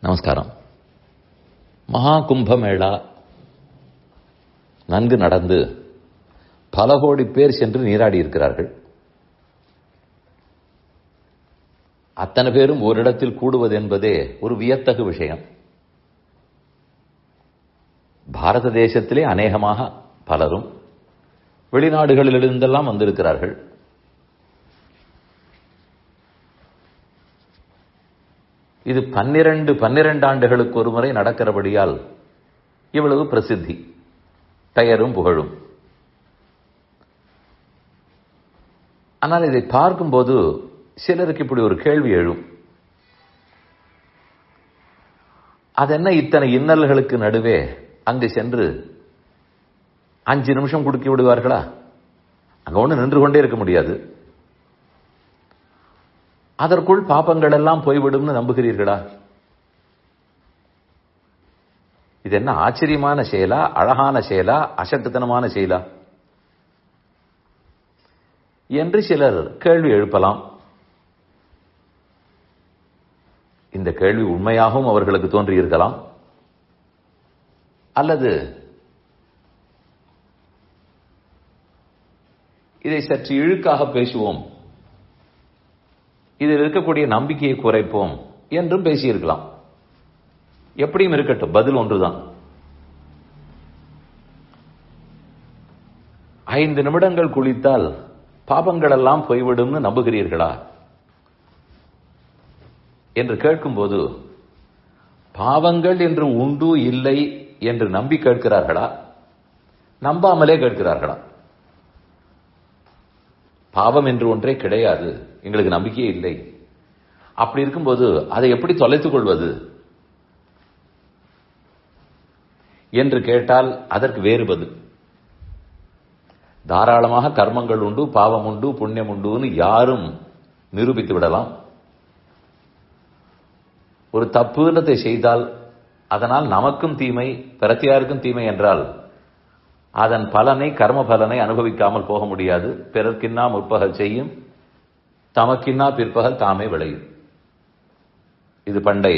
நமஸ்காரம். மகா கும்பமேளா. நன்கு நடந்து பல கோடி பேர் சென்று நீராடி இருக்கிறார்கள். அத்தனை பேரும் ஓரிடத்தில் கூடுவது என்பதே ஒரு வியத்தகு விஷயம். பாரத தேசத்திலே அநேகமாக பலரும் வெளிநாடுகளிலிருந்தெல்லாம் வந்திருக்கிறார்கள். இது பன்னிரண்டு பன்னிரண்டு ஆண்டுகளுக்கு ஒரு முறை நடக்கிறபடியால் இவ்வளவு பிரசித்தி. பெயரும் புகழும். ஆனால் இதை பார்க்கும்போது சிலருக்கு இப்படி ஒரு கேள்வி எழும். அது என்ன இத்தனை இன்னல்களுக்கு நடுவே அங்கு சென்று அஞ்சு நிமிஷம் குடுக்கி விடுவார்களா? அங்க ஒன்று நின்று கொண்டே இருக்க முடியாது. அதற்குள் பாப்பங்கள் எல்லாம் போய்விடும்னு நம்புகிறீர்களா? இது என்ன ஆச்சரியமான செயலா அழகான செயலா அசட்டுத்தனமான செயலா? என்று சிலர் கேள்வி எழுப்பலாம். இந்த கேள்வி உண்மையாகவும் அவர்களுக்கு தோன்றியிருக்கலாம். அல்லது இதை சற்று இழுக்காக பேசுவோம். இதில் இருக்கக்கூடிய நம்பிக்கையை குறைப்போம் என்றும் பேசியிருக்கலாம். எப்படியும் இருக்கட்டும் பதில் ஒன்றுதான். ஐந்து நிமிடங்கள் குளித்தால் பாபங்கள் எல்லாம் போய்விடும்னு நம்புகிறீர்களா? என்று கேட்கும்போது பாவங்கள் என்று உண்டு இல்லை என்று நம்பி கேட்கிறார்களா? நம்பாமலே கேட்கிறார்களா? பாவம் என்று ஒன்றே கிடையாது. எங்களுக்கு நம்பிக்கையே இல்லை. அப்படி இருக்கும்போது அதை எப்படி தொலைத்துக் கொள்வது? என்று கேட்டால் அதற்கு வேறு பதில். தாராளமாக கர்மங்கள் உண்டு பாவம் உண்டு புண்ணியம் உண்டுன்னு யாரும் நிரூபித்து விடலாம். ஒரு தப்புன்றதை செய்தால் அதனால் நமக்கும் தீமை பிரத்தியாருக்கும் தீமை என்றால் அதன் பலனை கர்ம பலனை அனுபவிக்காமல் போக முடியாது. பிறர்க்கின்னா முற்பகல் செய்யும். தமக்கின்னா பிற்பகல் தாமே விளையும். இது பண்டை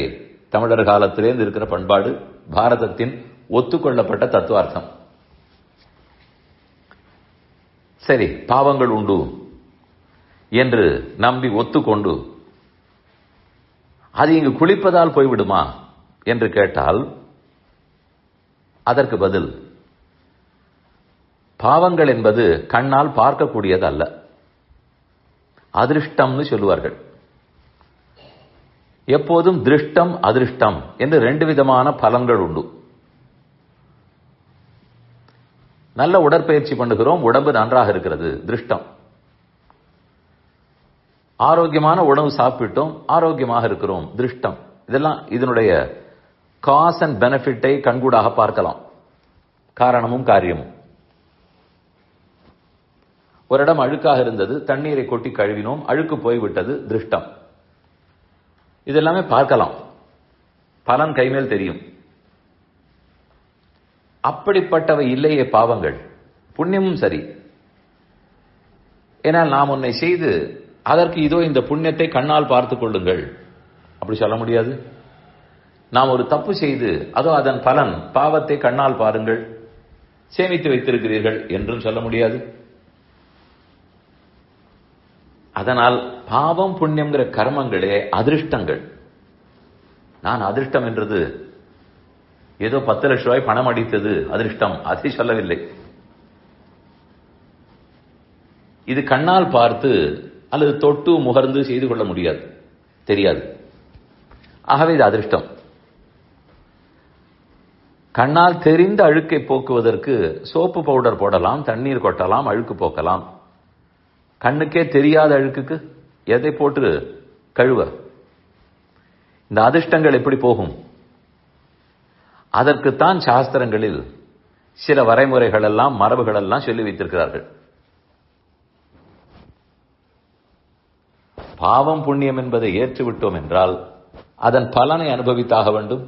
தமிழர் காலத்திலேருந்து இருக்கிற பண்பாடு பாரதத்தின் ஒத்துக்கொள்ளப்பட்ட தத்துவார்த்தம். சரி பாவங்கள் உண்டு என்று நம்பி ஒத்துக்கொண்டு அது இங்கு குளிப்பதால் போய்விடுமா என்று கேட்டால் அதற்கு பதில் பாவங்கள் என்பது கண்ணால் பார்க்கக்கூடியது அல்ல அதிருஷ்டம்னு சொல்லுவார்கள். எப்போதும் திருஷ்டம் அதிருஷ்டம் என்று ரெண்டு விதமான பலன்கள் உண்டு. நல்ல உடற்பயிற்சி பண்ணுகிறோம் உடம்பு நன்றாக இருக்கிறது திருஷ்டம். ஆரோக்கியமான உணவு சாப்பிட்டோம் ஆரோக்கியமாக இருக்கிறோம் திருஷ்டம். இதெல்லாம் இதனுடைய காஸ் அண்ட் பெனிஃபிட்டை கண்கூடாக பார்க்கலாம். காரணமும் காரியமும். ஒரு இடம் அழுக்காக இருந்தது தண்ணீரை கொட்டி கழுவினோம் அழுக்கு போய்விட்டது திருஷ்டம். இதெல்லாமே பார்க்கலாம். பலன் கைமேல் தெரியும். அப்படிப்பட்டவை இல்லையே பாவங்கள். புண்ணியமும் சரி. ஏனால் நாம் உன்னை செய்து அதற்கு இதோ இந்த புண்ணியத்தை கண்ணால் பார்த்துக் கொள்ளுங்கள். அப்படி சொல்ல முடியாது. நாம் ஒரு தப்பு செய்து அதோ அதன் பலன் பாவத்தை கண்ணால் பாருங்கள். சேமித்து வைத்திருக்கிறீர்கள் என்றும் சொல்ல முடியாது. அதனால் பாவம் புண்ணியங்கிற கர்மங்களே அதிர்ஷ்டங்கள். நான் அதிர்ஷ்டம் என்றது ஏதோ பத்து லட்சம் ரூபாய் பணம் அடித்தது அதிர்ஷ்டம் அதை சொல்லவில்லை. இது கண்ணால் பார்த்து அல்லது தொட்டு முகர்ந்து செய்து கொள்ள முடியாது. தெரியாது. ஆகவே இது அதிர்ஷ்டம். கண்ணால் தெரிந்த அழுக்கை போக்குவதற்கு சோப்பு பவுடர் போடலாம் தண்ணீர் கொட்டலாம் அழுக்கு போக்கலாம். கண்ணுக்கே தெரியாத அழுக்குக்கு எதை போட்டு கழுவ? இந்த அதிர்ஷ்டங்கள் எப்படி போகும்? அதற்குத்தான் சாஸ்திரங்களில் சில வரைமுறைகள் எல்லாம் மரபுகள் எல்லாம் சொல்லி வைத்திருக்கிறார்கள். பாவம் புண்ணியம் என்பதை ஏற்றுவிட்டோம் என்றால் அதன் பலனை அனுபவித்தாக வேண்டும்.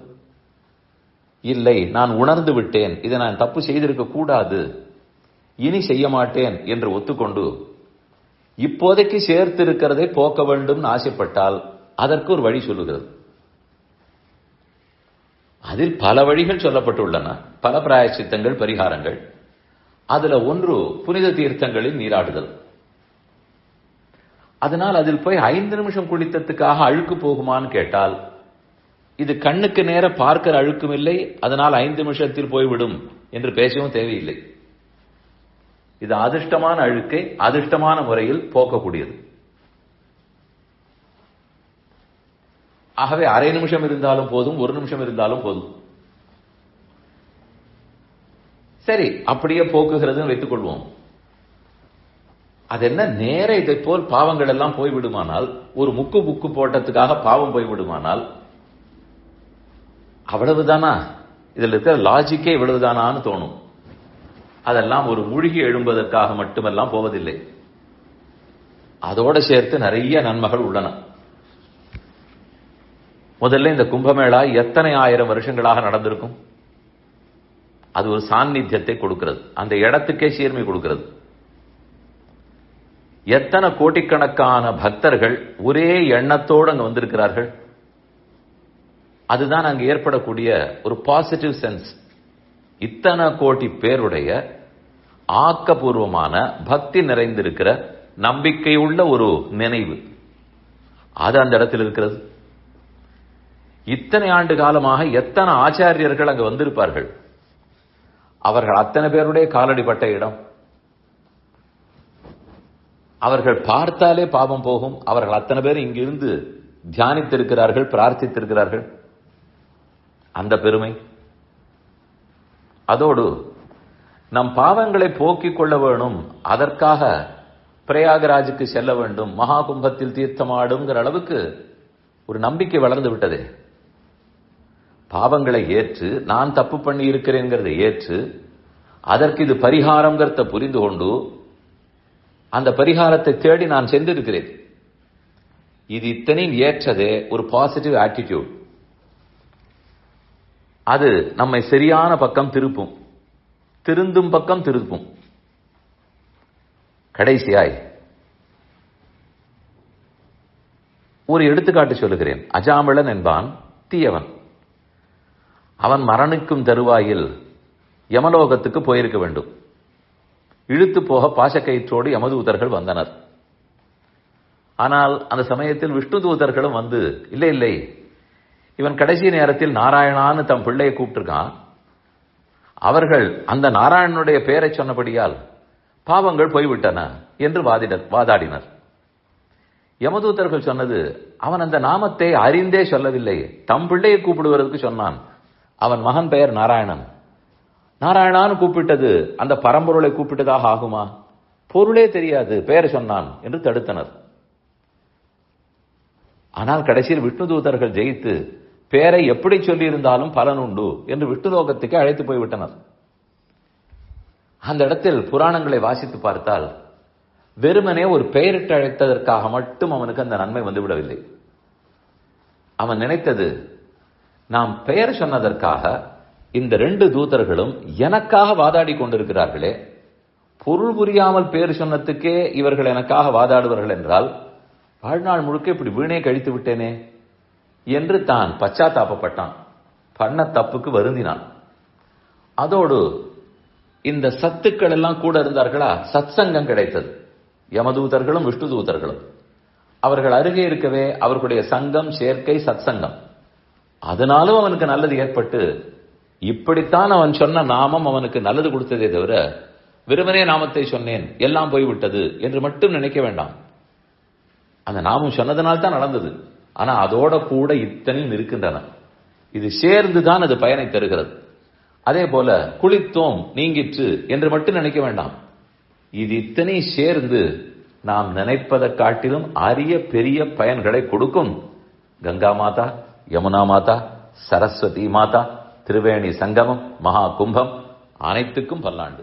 இல்லை நான் உணர்ந்து விட்டேன் இதை நான் தப்பு செய்திருக்க கூடாது இனி செய்ய மாட்டேன் என்று ஒத்துக்கொண்டு இப்போதைக்கு சேர்த்து இருக்கிறதை போக்க வேண்டும் ஆசைப்பட்டால் அதற்கு ஒரு வழி சொல்லுகிறது. அதில் பல வழிகள் சொல்லப்பட்டுள்ளன. பல பிராயச்சித்தங்கள் பரிகாரங்கள். அதுல ஒன்று புனித தீர்த்தங்களில் நீராடுதல். அதனால் அதில் போய் ஐந்து நிமிஷம் குளித்ததுக்காக அழுக்கு போகுமான்னு கேட்டால் இது கண்ணுக்கு நேர பார்க்கிற அழுக்கும் இல்லை அதனால் ஐந்து நிமிஷத்தில் போய்விடும் என்று பேசவும் தேவையில்லை. இது அதிர்ஷ்டமான அழுக்கை அதிர்ஷ்டமான முறையில் போக்கக்கூடியது. ஆகவே அரை நிமிஷம் இருந்தாலும் போதும் ஒரு நிமிஷம் இருந்தாலும் போதும். சரி அப்படியே போக்குகிறதுன்னு வைத்துக் கொள்வோம். அது என்ன நேர இதை போல் பாவங்கள் எல்லாம் போய்விடுமானால் ஒரு முக்கு புக்கு போட்டதுக்காக பாவம் போய்விடுமானால் அவ்வளவுதானா? இதுல இருக்கிற லாஜிக்கே இவ்வளவுதானான்னு தோணும். அதெல்லாம் ஒரு மூழ்கி எழும்பதற்காக மட்டுமெல்லாம் போவதில்லை. அதோட சேர்த்து நிறைய நன்மைகள் உள்ளன. முதல்ல இந்த கும்பமேளா எத்தனை ஆயிரம் வருஷங்களாக நடந்திருக்கும்? அது ஒரு சாநித்தியத்தை கொடுக்கிறது. அந்த இடத்துக்கே சீர்மை கொடுக்கிறது. எத்தனை கோடிக்கணக்கான பக்தர்கள் ஒரே எண்ணத்தோடு அங்கே வந்திருக்கிறார்கள்? அதுதான் அங்கு ஏற்படக்கூடிய ஒரு பாசிட்டிவ் சென்ஸ் இத்தனை கோடி பேருடைய ஆக்கபூர்வமான பக்தி நிறைந்திருக்கிற நம்பிக்கை உள்ள ஒரு நினைவு. அது அந்த இடத்தில் இருக்கிறது. இத்தனை ஆண்டு காலமாக எத்தனை ஆச்சாரியர்கள் அங்கு வந்திருப்பார்கள்? அவர்கள் அத்தனை பேருடைய காலடிப்பட்ட இடம். அவர்கள் பார்த்தாலே பாவம் போகும். அவர்கள் அத்தனை பேர் இங்கிருந்து தியானித்திருக்கிறார்கள் பிரார்த்தித்திருக்கிறார்கள். அந்த பெருமை. அதோடு நம் பாவங்களை போக்கிக் கொள்ள வேணும். அதற்காக பிரயாகராஜுக்கு செல்ல வேண்டும். மகா கும்பத்தில் தீர்த்தமாடுங்கிற அளவுக்கு ஒரு நம்பிக்கை வளர்ந்து விட்டதே. பாவங்களை ஏற்று நான் தப்பு பண்ணி இருக்கிறேங்கிறத ஏற்று அதற்கு இது பரிகாரங்கிறத புரிந்து கொண்டு அந்த பரிகாரத்தை தேடி நான் சென்றிருக்கிறேன். இது இத்தனையும் ஏற்றதே ஒரு பாசிட்டிவ் ஆட்டிடியூட் அது நம்மை சரியான பக்கம் திருப்பும். திருந்தும் பக்கம் திருப்பும். கடைசியாய் ஒரு எடுத்துக்காட்டு சொல்லுகிறேன். அஜாமிளன் என்பான் தீயவன். அவன் மரணிக்கும் தருவாயில் யமலோகத்துக்கு போயிருக்க வேண்டும். இழுத்து போக பாசக்கயிற்றோடு யமதூதர்கள் வந்தனர். ஆனால் அந்த சமயத்தில் விஷ்ணு தூதர்களும் வந்து இல்லை இல்லை இவன் கடைசி நேரத்தில் நாராயணான்னு தம் பிள்ளையை கூப்பிட்டுருக்கான். அவர்கள் அந்த நாராயணனுடைய பெயரை சொன்னபடியால் பாவங்கள் போய்விட்டன என்று வாதிடர் வாதாடினர். யமதூதர்கள் சொன்னது அவன் அந்த நாமத்தை அறிந்தே சொல்லவில்லை தம் பிள்ளையை கூப்பிடுவதற்கு சொன்னான். அவன் மகன் பெயர் நாராயணன். நாராயணான்னு கூப்பிட்டது அந்த பரம்பொருளை கூப்பிட்டதாக ஆகுமா? பொருளே தெரியாது பெயர் சொன்னான் என்று தடுத்தனர். ஆனால் கடைசியில் விஷ்ணு தூதர்கள் ஜெயித்து பேரை எப்படி சொல்லியிருந்தாலும் பலன் உண்டு என்று விட்டுலோகத்துக்கு அழைத்து போய்விட்டனர். அந்த இடத்தில் புராணங்களை வாசித்து பார்த்தால் வெறுமனே ஒரு பெயரிட்டு அழைத்ததற்காக மட்டும் அவனுக்கு அந்த நன்மை வந்துவிடவில்லை. அவன் நினைத்தது நாம் பெயர் சொன்னதற்காக இந்த ரெண்டு தூதர்களும் எனக்காக வாதாடி கொண்டிருக்கிறார்களே பொருள் புரியாமல் பேர் சொன்னதுக்கே இவர்கள் எனக்காக வாதாடுவார்கள் என்றால் வாழ்நாள் முழுக்க இப்படி வீணே கழித்து விட்டேனே என்று தான் பச்சாத்தாபப்பட்டான். பண்ண தப்புக்கு வருந்தினான். அதோடு இந்த சத்துக்கள் எல்லாம் கூட இருந்தார்களா? சத் சங்கம் கிடைத்தது. யமதூதர்களும் விஷ்ணு தூதர்களும் அவர்கள் அருகே இருக்கவே அவர்களுடைய சங்கம் சேர்க்கை சத்சங்கம். அதனாலும் அவனுக்கு நல்லது ஏற்பட்டு இப்படித்தான் அவன் சொன்ன நாமம் அவனுக்கு நல்லது கொடுத்ததே தவிர வெறுமனே நாமத்தை சொன்னேன் எல்லாம் போய்விட்டது என்று மட்டும் நினைக்க வேண்டாம். அந்த நாமம் சொன்னதனால் தான் நடந்தது. ஆனால் அதோட கூட இத்தனையும் இருக்கின்றன. இது சேர்ந்து தான் அது பயனை தருகிறது. அதே போல குளித்தோம் நீங்கிற்று என்று மட்டும் நினைக்க வேண்டாம். இது இத்தனை சேர்ந்து நாம் நினைப்பதை காட்டிலும் அரிய பெரிய பயன்களை கொடுக்கும். கங்கா மாதா யமுனா மாதா சரஸ்வதி மாதா திருவேணி சங்கமம் மகா கும்பம் அனைத்துக்கும் பல்லாண்டு.